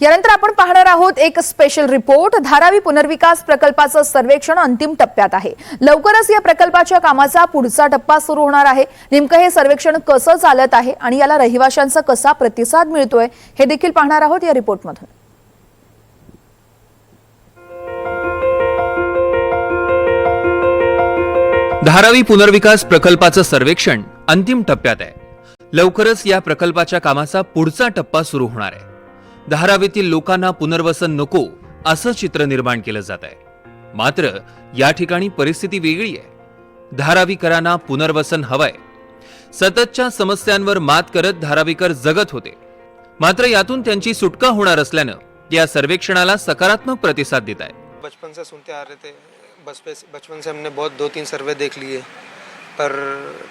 यानंतर आपण पाहणार आहोत एक स्पेशल रिपोर्ट धारावी पुनर्विकास प्रकल्पाचं सर्वेक्षण अंतिम टप्प्यात आहे. लवकरच या प्रकल्पाच्या कामाचा पुढचा टप्पा सुरू होणार आहे. नेमकं हे सर्वेक्षण कसं चालत आहे आणि याला रहिवाशांचा कसा प्रतिसाद मिळतोय हे देखील पाहणार आहोत या रिपोर्टमधून धारावी पुनर्विकास प्रकल्पाचं सर्वेक्षण अंतिम टप्प्यात आहे. लवकरच या प्रकल्पाच्या कामाचा पुढचा टप्पा सुरू होणार आहे. धारावीतील लोकांना पुनर्वसन नको असं चित्र निर्माण केलं जात आहे. मात्र या ठिकाणी परिस्थिती वेगळी आहे. धारावीकरांना पुनर्वसन हवंय. सततच्या समस्यांवर मात करत धारावीकर जगत होते. मात्र यातून त्यांची सुटका होणार असल्यानं या सर्वेक्षणाला सकारात्मक प्रतिसाद देत आहे बचपन से सुनते आ रहे थे बस बचपन से हमने बहुत दो तीन सर्वे देख लिए। पर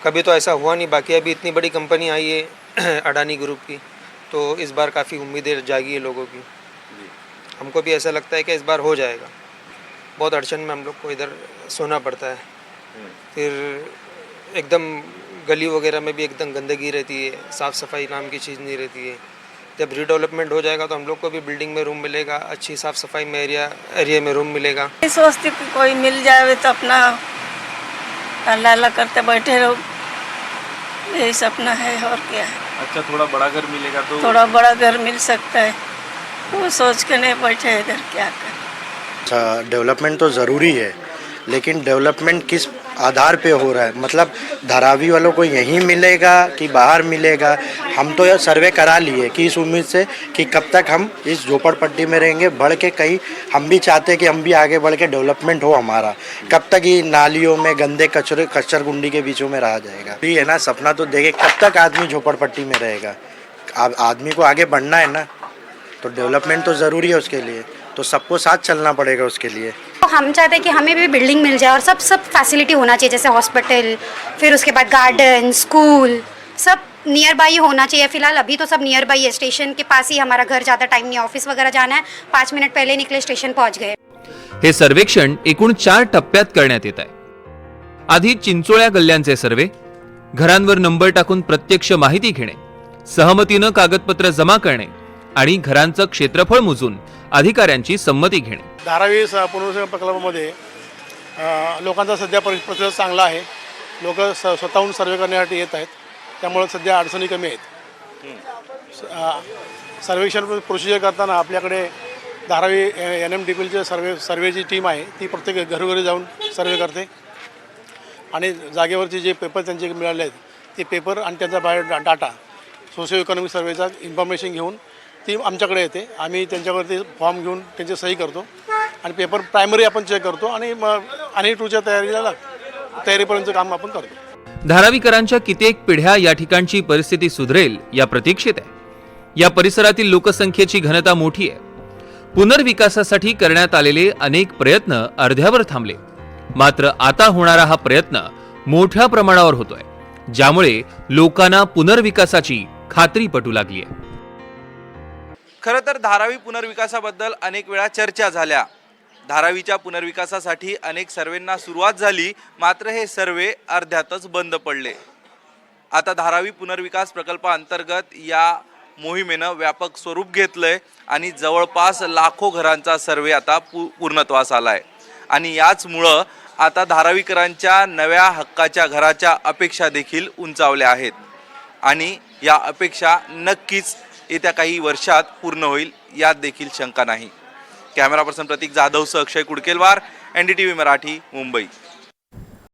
कभी तो ऐसा हुआ नहीं बाकी अभी इतनी बड़ी कंपनी आई है अडानी ग्रुप की। तो इस बार काफ़ी उम्मीदें जागी है लोगों की। हमको भी ऐसा लगता है कि इस बार हो जाएगा। बहुत अड़चन में हम लोग को इधर सोना पड़ता है। फिर एकदम गली वगैरह में भी एकदम गंदगी रहती है साफ़ सफ़ाई नाम की चीज़ नहीं रहती है। जब रिडेवलपमेंट हो जाएगा तो हम लोग को भी बिल्डिंग में रूम मिलेगा अच्छी साफ़ सफ़ाई में एरिया एरिया में रूम मिलेगा। सोचती कोई मिल जाए तो अपना अल्लाह अल्लाह करते बैठे रहो। यही सपना है और क्या है। अच्छा थोड़ा बड़ा घर मिलेगा तो थोड़ा बड़ा घर मिल सकता है। वो सोच के नहीं बैठे इधर क्या कर। अच्छा डेवलपमेंट तो ज़रूरी है लेकिन डेवलपमेंट किस आधार पे हो रहा है। मतलब धारावी वालों को यहीं मिलेगा कि बाहर मिलेगा? हम तो यह सर्वे करा लिए कि इस उम्मीद से कि कब तक हम इस झोपड़पट्टी में रहेंगे। बढ़ के कहीं हम भी चाहते हैं कि हम भी आगे बढ़ के डेवलपमेंट हो हमारा। कब तक ये नालियों में गंदे कचरे कचर गुंडी के बीचों में रहा जाएगा? ये है ना, सपना तो देखे कब तक आदमी झोपड़पट्टी में रहेगा? आदमी को आगे बढ़ना है ना? तो डेवलपमेंट तो ज़रूरी है उसके लिए। तो सबको साथ चलना पड़ेगा उसके लिए। तो हम चाहते हैं कि हमें भी बिल्डिंग मिल जाए और सब सब फैसिलिटी होना चाहिए जैसे हॉस्पिटल फिर उसके बाद गार्डन स्कूल सब नियर बाई होना चाहिए। फिलहाल अभी तो सब नियर बाई है। स्टेशन के पास ही हमारा घर ज़्यादा टाइम नहीं ऑफिस वगैरह जाना है। पाच मिनट पहले निकले स्टेशन पहुंच गए। हे सर्वेक्षण एकूण चार टप्प्यात करण्यात येत आहे. आधी चिंचोळ्या गल्ल्यांचे सर्वे घरांवर नंबर टाकून प्रत्यक्ष माहिती घेणे सहमतीनं कागदपत्र जमा करणे आणि घरांचं क्षेत्रफळ मोजून अधिकाऱ्यांची संमती घेणे. धारावी स पुनर्वसन प्रकल्पामध्ये लोकांचा सध्या परि प्रतिसाद चांगला आहे. लोक स स्वतःहून सर्वे करण्यासाठी येत आहेत. त्यामुळे सध्या अडचणी कमी आहेत. स- सर्वेक्षण प्रोसिजर करताना आपल्याकडे धारावी एन एम डी पीलचे सर्वे सर्वेची टीम आहे. ती प्रत्येक घरोघरी जाऊन सर्वे करते. आणि जागेवरचे जे पेपर त्यांचे मिळाले आहेत ते पेपर आणि त्यांचा बायो डाटा सोशिओ इकॉनॉमिक सर्वेचा इन्फॉर्मेशन घेऊन ती आमच्याकडे येते. आम्ही त्यांच्यावरती फॉर्म घेऊन त्यांची सही करतो. आणि पेपर प्रायमरी आपण चेक करतो आणि मग आणि टूच्या तयारीला लाग- तयारीपर्यंतचं काम आपण करतो. धारावीकरांच्या कित्येक पिढ्या या ठिकाणची परिस्थिती सुधरेल या प्रतीक्षेत आहे. या परिसरातील लोकसंख्येची घनता मोठी आहे. पुनर्विकासासाठी करण्यात आलेले अनेक प्रयत्न अर्ध्यावर थांबले. मात्र आता होणारा हा प्रयत्न मोठ्या प्रमाणावर होतोय ज्यामुळे लोकांना पुनर्विकासाची खात्री पटू लागली आहे. खरं तर धारावी पुनर्विकासाबद्दल अनेक वेळा चर्चा झाल्या. धारावीच्या पुनर्विकासासाठी अनेक सर्वेंना सुरुवात झाली मात्र हे सर्वे अर्ध्यातच बंद पडले. आता धारावी पुनर्विकास प्रकल्पाअंतर्गत या मोहिमेनं व्यापक स्वरूप घेतलंय आणि जवळपास लाखो घरांचा सर्वे आता पू पूर्णत्वास आलाय. आणि याचमुळं आता धारावीकरांच्या नव्या हक्काच्या घराच्या अपेक्षा देखील उंचावल्या आहेत. आणि या अपेक्षा नक्कीच येत्या काही वर्षात पूर्ण होईल यात देखील शंका नाही. कॅमेरा पर्सन प्रतीक जाधवसह Akshay Kudkelwar N D T V Marathi Mumbai.